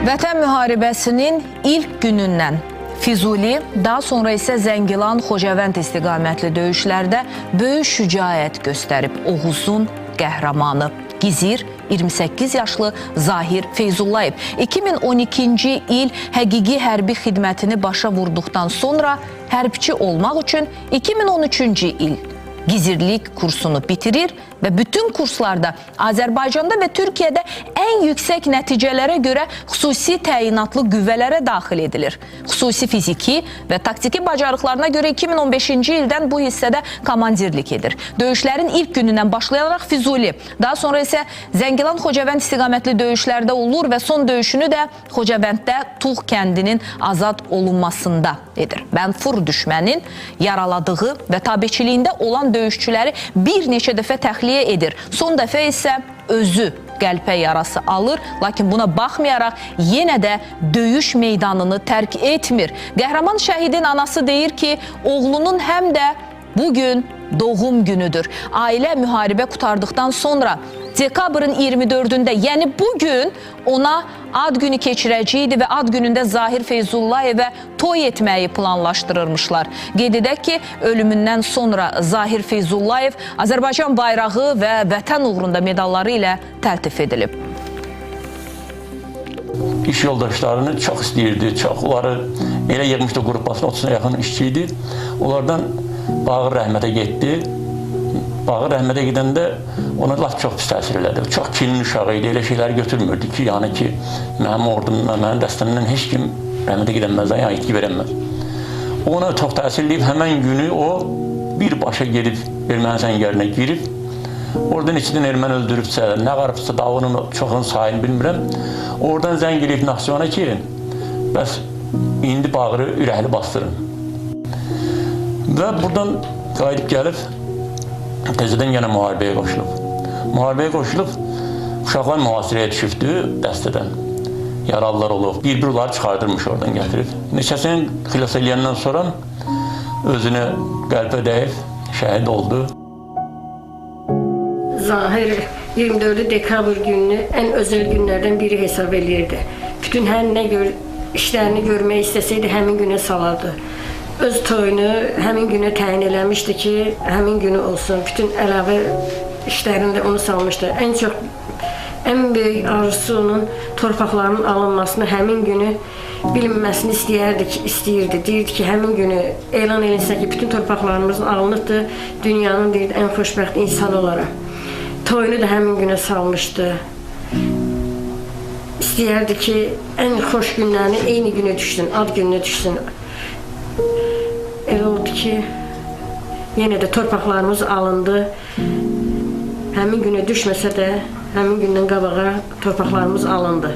Vətən müharibəsinin ilk günündən Füzuli, daha sonra isə Zəngilan, Xocavənd istiqamətli döyüşlərdə böyük şücaət göstərib. Oğuzun qəhrəmanı Gizir 28 yaşlı Zahir Feyzullayev. 2012-ci il həqiqi hərbi xidmətini başa vurduqdan sonra hərbçi olmaq üçün 2013-cü il gizirlik kursunu bitirir və bütün kurslarda Azərbaycanda və Türkiyədə ən yüksək nəticələrə görə xüsusi təyinatlı qüvvələrə daxil edilir. Xüsusi fiziki və taktiki bacarıqlarına görə 2015-ci ildən bu hissədə komandirlik edir. Döyüşlərin ilk günündən başlayaraq Füzuli, daha sonra isə Zəngilan Xocavənd istiqamətli döyüşlərdə olur və son döyüşünü də Xocavənddə Tuğ kəndinin azad olunmasında edir. Mənfur düşmənin yaraladığı və tabiçiliyində olan döyüşçüləri bir neçə dəfə təxliyə edir. Son dəfə isə özü qəlpə yarası alır, lakin buna baxmayaraq yenə də döyüş meydanını tərk etmir. Qəhrəman şəhidin anası deyir ki, oğlunun həm də bu gün doğum günüdür. Ailə müharibə qutardıqdan sonra dekabrın 24-də, yəni bu gün ona ad günü keçirəcəyidi və ad günündə Zahir Feyzullayevə toy etməyi planlaşdırırmışlar. Qeyd edək ki, ölümündən sonra Zahir Feyzullayev Azərbaycan bayrağı və vətən uğrunda medalları ilə təltif edilib. iş yoldaşlarını çok istəyirdi. Çox onları elə yığmışdı qrupasına 30-a yaxın işçi. Onlardan Bağır rəhmətə getdi. Bağır rəhmətə gedəndə ona laf çox pis təsir elədi. Çox kilin uşağı idi. Elə şeyləri götürmürdü ki, yəni ki, mənim ordumdan, mənim dəstəmdən heç kim rəhmətə gedəməzdən, yəni itki verəməz. Ona çox təsir eləyib həmən günü o birbaşa gedib Ermənistan yerinə girib Oradan içindən erməni öldürübsə, nə qarıbsa da onun çoxun sayını bilmirəm. Oradan zəng eləyib Naxçıvana ki, bəs indi bağırı ürəkli bastırın. Və buradan qayıdıb gəlib təzədən yenə müharibəyə qoşulub. Müharibəyə qoşulub uşaqlar mühasirəyə düşübdü dəstədən. Yaralılar olub. Bir-bir onları çıxardırmış oradan gətirib. Neçəsini xilas eləyəndən sonra özünü qəlbə dəyib şəhid oldu. Zahir 24 dekabr gününü en özel günlerden biri hesap eləyirdi. Bütün hər nə gör, işlərini görmək istəsəydi həmin günə salardı. Öz toyunu həmin günə təyin eləmişdi ki, həmin günü olsun. Bütün əlavə işlərində onu salmışdı. Ən çox ən böyük arzusu onun torpaqlarının alınmasını həmin günü bilinməsini istəyərdi ki, istəyirdi. Deyirdi ki, həmin günü elan edilsə ki, bütün torpaqlarımızın alınıbdı, dünyanın deyirdi, ən xoşbəxt insan olaraq. Toyunu da həmin günə salmışdı. İstəyərdi ki, ən xoş günlərini eyni günə düşsün, ad gününə düşsün. Oldu ki, yenə də torpaqlarımız alındı. Həmin günə düşməsə də, həmin gündən qabağa torpaqlarımız alındı.